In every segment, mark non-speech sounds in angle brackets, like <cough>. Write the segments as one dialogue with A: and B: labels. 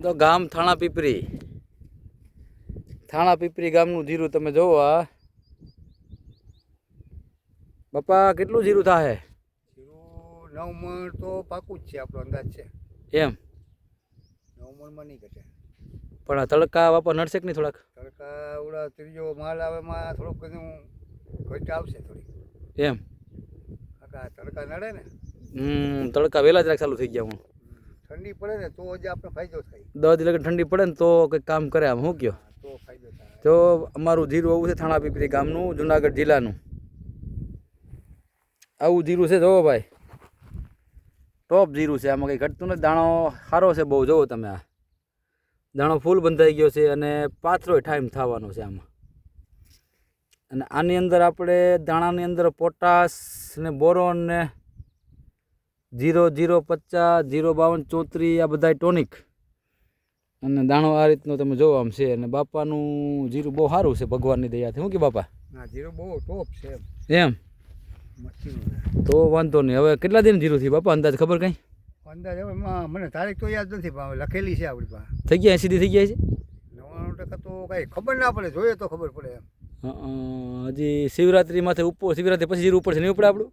A: તો ગામ થાણા પીપરી. થાણા પીપરી ગામનું જીરું તમે જોવો આ. બાપા કેટલું જીરું થાય
B: જીરું નવ મણ તો પાકું જ છે આપણો અંદાજ છે.
A: એમ?
B: નવ મણમાં નહીં ઘટે.
A: પણ આ તડકા બાપા નડશે કે નહીં થોડાક?
B: તડકા ઓલા ત્રીજો માલ આવે માં થોડુંક બધું ઘટ આવશે થોડી.
A: એમ?
B: કાકા તડકા નડે ને?
A: હમ તડકા વહેલા જરાક ચાલુ થઈ ગયા હું.
B: ઠંડી પડે ને તો જ આપણે ફાયદો થાય.
A: દસ લગન ઠંડી પડે ને તો કંઈક કામ કરે આમ શું કયો?
B: તો ફાયદો થાય.
A: તો અમારું જીરું આવું છે થાણા પીપરી ગામનું જુનાગઢ જિલ્લાનું. આવું જીરું છે જોવો ભાઈ. ટોપ જીરું છે આમાં કંઈ ઘટતું નથી. દાણો સારો છે બહુ જોવો તમે આ. દાણો ફૂલ બંધાઈ ગયો છે અને પાથરોય ટાઈમ થવાનો છે આમાં. અને આની અંદર આપણે દાણાની અંદર પોટાશ ને બોરોન ને જીરો જીરો પચાસ જીરો બાવન ચોત્રીસ આ બધા ટોનિક. અને દાણો આ રીતનો તમે જોવો આમ છે. અને બાપાનું જીરું બહુ સારું છે ભગવાનની દયાથી. શું કે બાપા?
B: ના જીરું બહુ ટોપ છે એમ.
A: તો વાંધો નહીં. હવે કેટલા દિન જીરું થયું બાપા? અંદાજ ખબર કઈ?
B: અંદાજ હવે મને તારીખ તો યાદ નથી પણ લખેલી છે આપણી પાસે.
A: થઈ ગયા એસી થઈ ગયા છે?
B: નવ્વાણું ટકા તો કાંઈ ખબર ના પડે. જોઈએ તો ખબર પડે એમ.
A: હજી શિવરાત્રી માથે ઉપર શિવરાત્રી પછી જીરું ઉપર છે નહીં ઉપડે આપણું?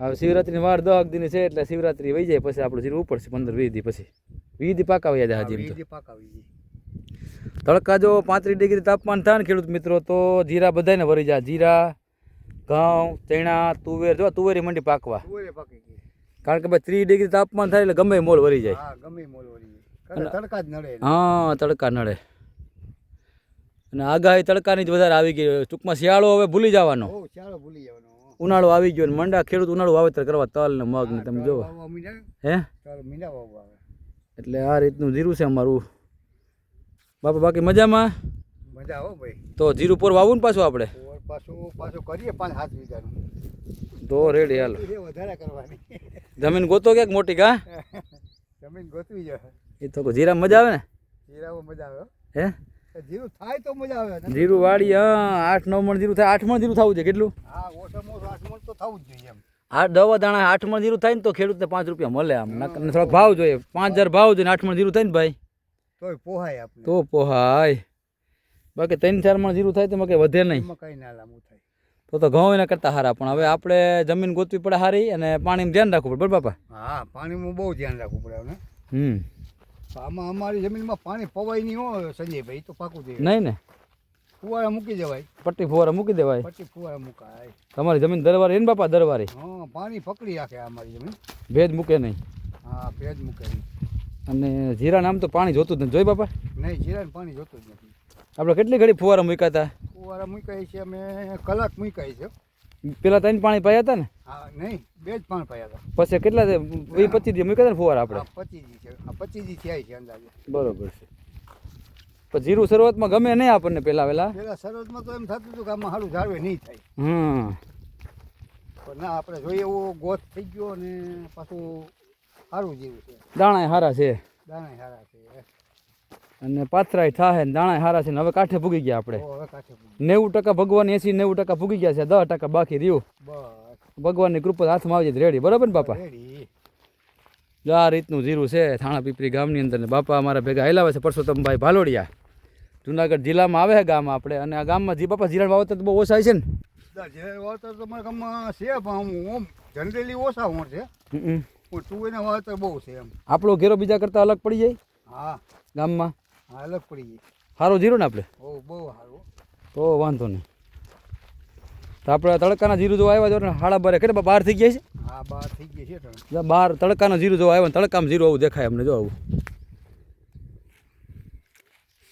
A: હવે શિવરાત્રીની વાર દહક દિન છે એટલે શિવરાત્રી વહી જાય પછી આપણું જીરું ઉપડશે પંદર વીસ દી પછી. વીસ દી પાકા વયા જાય હજી તડકા જો પાંત્રીસ ડિગ્રી તાપમાન થાય ને ખેડૂત મિત્રો તો જીરા બધાને વરી જાય. જીરા ઘઉં ચણા તુવેર જો તુવેરી મંડી પાકવા. કારણ કે ભાઈ ત્રીસ ડિગ્રી તાપમાન થાય એટલે ગમે મોલ વરી જાય.
B: હા ગમે મોલ તડકા જ નડે
A: હા તડકા નડે. અને આગાહી તડકાની જ વધારે આવી ગઈ. ટૂંકમાં શિયાળો હવે ભૂલી જવાનો.
B: શિયાળો ભૂલી જવાનો.
A: ઉનાળો આવી ગયો ને મંડા ખેડૂત ઉનાળો વાવેતર કરવા તલ ને? મગ ને તમે જોવો હે એટલે આ રીતનું જીરું છે અમારું. બાપા બાકી મજામાં?
B: મજા હો ભાઈ.
A: તો જીરું પોર વાવું ને પાછું આપણે?
B: પાછું પાછું કરીએ પાંચ સાત વીઘાનું.
A: તો રેડી હાલ.
B: વધારે કરવાની.
A: જમીન ગોતો ક્યાંક મોટી કા?
B: જમીન ગોતવી જાય
A: એ તો જીરા મજા આવે ને?
B: જીરામાં મજા આવે હો. જીરું થાય તો મજા આવે
A: જીરું વાળી હા આઠ નવ મણ જીરું થાય. આઠ મણ જીરું થવું છે કેટલું?
B: હા ઓછામાં ઓછું આઠ મણ તો થવું જ જોઈએ એમ.
A: આઠ દવા દાણા આઠ મણ જીરું થાય ને તો ખેડૂતને પાંચ રૂપિયા મળે આમ. થોડોક ભાવ જોઈએ. પાંચ હજાર ભાવ જોઈએ આઠ મણ જીરું થાય ને ભાઈ?
B: તોય પોહાય આપણે
A: તો પોહાય. બાકી ત્રણ ચાર મણ જીરું થાય તો કઈ વધે નહીં.
B: કઈ ના લાંબુ થાય.
A: તો તો ઘઉં એના કરતા સારા પણ હવે આપણે જમીન ગોતવી પડે સારી અને પાણીમાં ધ્યાન રાખવું પડે. બરાબર બાપા?
B: હા પાણીમાં બહુ ધ્યાન રાખવું પડે હવે
A: હમ.
B: આમાં અમારી જમીનમાં પાણી પવાય નહીં હોય સંજયભાઈ તો પાકું દે
A: નહીં ને.
B: ફુવારા મૂકી દેવાય.
A: પટ્ટી ફુવારા મૂકી દેવાય?
B: પટ્ટી ફુવારા મુકાય.
A: તમારી જમીન દરવારે ને બાપા દરવારી?
B: હા પાણી પકડી રાખે અમારી જમીન.
A: ભેજ મૂકે નહીં.
B: હા ભેજ મૂકે નહીં.
A: અને જીરા નામ તો પાણી જોતું જ નથી. જોઈ બાપા?
B: નહીં જીરા પાણી જોતું જ નથી.
A: આપણે કેટલી ઘડી ફુવારા મૂક્યા હતા?
B: ફુવારા મૂકાય છે અમે કલાક મૂકાય છે.
A: પેલા ત્રણ પાણી પાયા હતા ને?
B: નહીં બે જ પાણી પાયા હતા.
A: પછી કેટલા વી પચીસ દી મૂક્યા હતા ને ફુવારા આપણે?
B: પચીસ દી છે. આ પચીજી થયા છે અંદાજે.
A: બરોબર છે. પણ જીરું શરૂઆતમાં ગમે નહીં આપણને પેલા વેલા?
B: પેલા શરૂઆતમાં તો એમ થતું હતું કે આમાં સારું ઝાડવે નહીં થાય.
A: હમ.
B: પણ ના આપણે જોઈએ એવો ગોથ થઈ ગયો અને પાછું સારું જીરું છે.
A: દાણા હારા છે.
B: દાણા હારા છે.
A: અને પાથરાય થાય ને દાણા હારા છે ને હવે કાંઠે ભૂગી ગયા આપણે.
B: તો.
A: નેવું ટકા ભગવાન એસી નેવું ટકા ભૂગી ગયા છે દસ ટકા બાકી રહ્યું. ભગવાનની કૃપા હાથમાં આવી જાય રેડી. બરાબર ને બાપા? જો આ રીતનું જીરું છે થાણા પીપરી ગામની અંદર ને બાપા અમારા ભેગા હેલાવે છે પરસોત્તમભાઈ ભાલોડિયા. જુનાગઢ જિલ્લામાં આવે છે ગામ આપણે અને આ ગામમાં જી બાપા જીરણ વાવતર તો બહુ ઓછા છે ને?
B: વાવતર તમારા ગામમાં છે પણ હું જનરલી ઓછા હોર છે. પણ તું એને વાવતર બહુ છે એમ.
A: આપણો ઘેરો બીજા કરતાં અલગ પડી જાય?
B: હા.
A: ગામમાં?
B: હા અલગ પડી ગઈ.
A: સારું જીરું ને આપણે?
B: બહુ બહુ સારું
A: તો વાંધો નહીં. તો આપણે તડકાના જીરું જો આવ્યા જો ને હાડા બારે કેટલા બાર થઈ ગયા છે?
B: હા બહાર થઈ ગઈ છે
A: બહાર તડકાનો જીરું જો આવ્યો તડકામાં જીરું આવું દેખાય અમને જો આવું.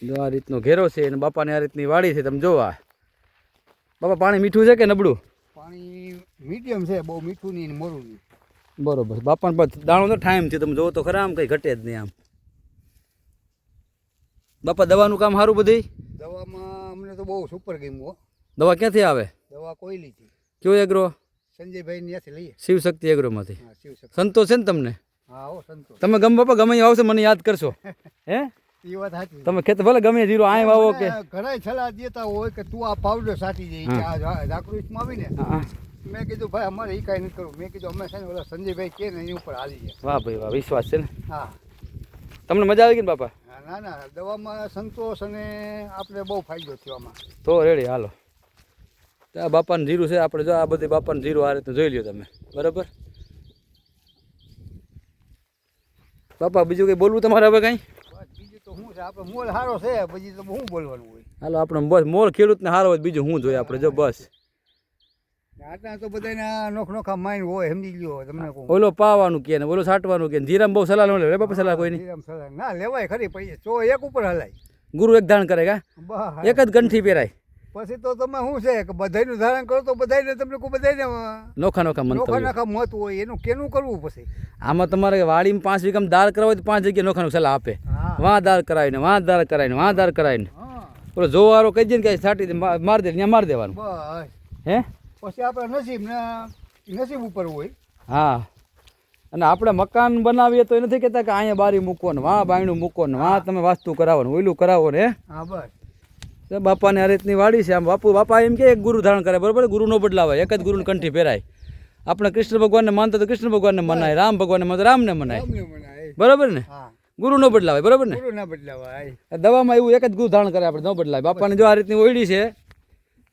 A: જો આ રીતનો ઘેરો છે અને બાપાની આ રીતની વાડી છે તમે જોવા બાપા પાણી મીઠું છે કે નબળું?
B: પાણી મીડિયમ છે બહુ મીઠું નહીં મોરું નહીં.
A: બરોબર. બાપાને પણ દાણો તો ટાઈમ છે તમે જોવો તો ખરા આમ કંઈ ઘટે જ નહીં આમ. બાપા દવાનું કામ સારું બધી
B: દવામાં અમને તો બહુ સુપર ગમ્યું હો.
A: દવા ક્યાંથી આવે?
B: દવા કોઈ લીધી
A: કયો એગ્રો
B: સંજયભાઈ ત્યાંથી લઈએ.
A: શિવશક્તિ એગ્રોમાંથી
B: હા શિવશક્તિ.
A: સંતોષ છે ને તમને?
B: હા હો સંતોષ
A: તમે ગમે બાપા ગમે આવશે મને યાદ કરશો. <laughs> હે?
B: એ વાત સાચી.
A: તમે ખેત ભલે ગમે જીરો આય વાવો કે.
B: ઘણાય સલાહ દેતા હોય કે તું આ પાવડર સાટી જઈ આ જાગૃતમાં આવીને.
A: હા
B: મેં કીધું ભાઈ અમારે એ કાંઈ નથી કરવું. મેં કીધું અમે છે ને ઓલા સંજયભાઈ કે ને એની ઉપર હાલી જાય.
A: વાહ ભાઈ વાહ વિશ્વાસ છે ને.
B: હા.
A: તમને મજા આવી ગઈ ને બાપા?
B: ના ના દવામાં સંતોષ અને આપણે બહુ ફાયદો થયો આમાં.
A: તો રેડી હાલો. ત્યાં આ બાપાનું જીરું છે આપણે જો આ બધી બાપાનું જીરું આ રીતે જોઈ લ્યો તમે. બરાબર? બાપા બીજું કંઈ બોલવું તમારે હવે કંઈ?
B: બીજું તો શું છે આપણે મોલ સારો છે પછી તો શું બોલવાનું હોય.
A: હાલો આપણે બસ મોલ ખેડૂતને સારો હોય બીજું શું જોઈએ આપણે જો બસ.
B: આટલા તો બધાના નોખ નોખા માઇન હોય સમજી ગયો તમને કહું.
A: ઓલો પાવાનું કે ને ઓલો છાંટવાનું કે જીરામાં બહુ સલાહ નો લે બાપા સલાહ કોઈ નહીં
B: સલાહ. ના લેવાય ખરી પછી ચો એક ઉપર હલાય.
A: ગુરુ એક ધારણ કરે કા? એક જ ગંઠી પહેરાય.
B: પછી તો તમે શું છે કે બધાયનું ધારણ કરો તો બધાયને તમને કોઈ બધાયને
A: નોખા નોખા
B: નોખા
A: મંતવ્ય
B: નોખા મત હોય એનું કેનું કરવું પછી?
A: આમાં તમારે વાડીમાં પાંચ વીઘામાં દાળ કરાવો હોય તો પાંચ જગ્યાએ નોખા નોખા સલાહ આપે. વાં દાળ કરાવીને વાં દાળ કરાવીને વાં દાળ કરાવીને. ઓલો જોવારો કહી દે ને કે છાંટી દે મારી દે ત્યાં મારી દેવાનું. હે?
B: પછી આપણે નસીબ ને નસીબ ઉપર હોય.
A: હા. અને આપણે મકાન બનાવીએ તો એ નથી કહેતા કે અહીંયા બારી મૂકો ને વાં બાયણું મૂકો ને વાં તમે વાસ્તુ કરાવો ને ઓયલું કરાવો ને હે?
B: બસ.
A: બાપાને આ રીતની વાડી છે. આમ બાપુ બાપા એમ કે એક ગુરુ ધારણ કરે બરાબર? ગુરુનો બદલાવે બદલાવાય એક જ ગુરુને કંઠી પહેરાય. આપણે કૃષ્ણ ભગવાનને માનતા તો કૃષ્ણ ભગવાનને મનાય રામ ભગવાનને માનતા રામને મનાય.
B: બરાબર મનાય.
A: બરોબર ને?
B: ગુરુનો
A: ગુરુ નો બદલાવાય બરાબર ને?
B: ગુરુ ના બદલાવાય.
A: દવામાં એવું એક જ ગુરુ ધારણ કરે આપણે ન બદલાય. બાપાને જો આ રીતની ઓયડી છે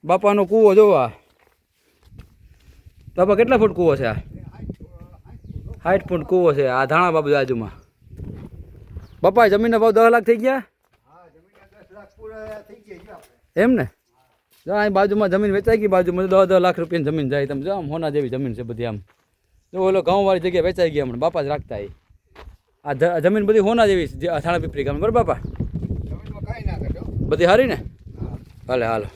A: બાપાનો કૂવો જોવા. બાપા કેટલા ફૂટ કૂવો છે આ? સાઠ ફૂટ કૂવો છે આ ધાણા બાબુ બાજુમાં. બાપા જમીનના ભાવ દસ લાખ થઈ ગયા?
B: હા જમીનના દસ લાખ પૂરા થઈ ગયા
A: એમ ને? જો અહીં બાજુમાં જમીન વેચાઈ ગઈ બાજુમાં દસ દસ લાખ રૂપિયાની જમીન જાય. તમે જો આમ હોના જેવી જમીન છે બધી આમ. જો ઓલો ઘઉંવાળી જગ્યાએ વેચાઈ ગઈ હમણાં બાપા જ રાખતા એ. આ જમીન બધી હોના જેવી છે થાણા પીપરી ગામ બરાબર બાપા? બધી સારી ને? ભલે હાલો.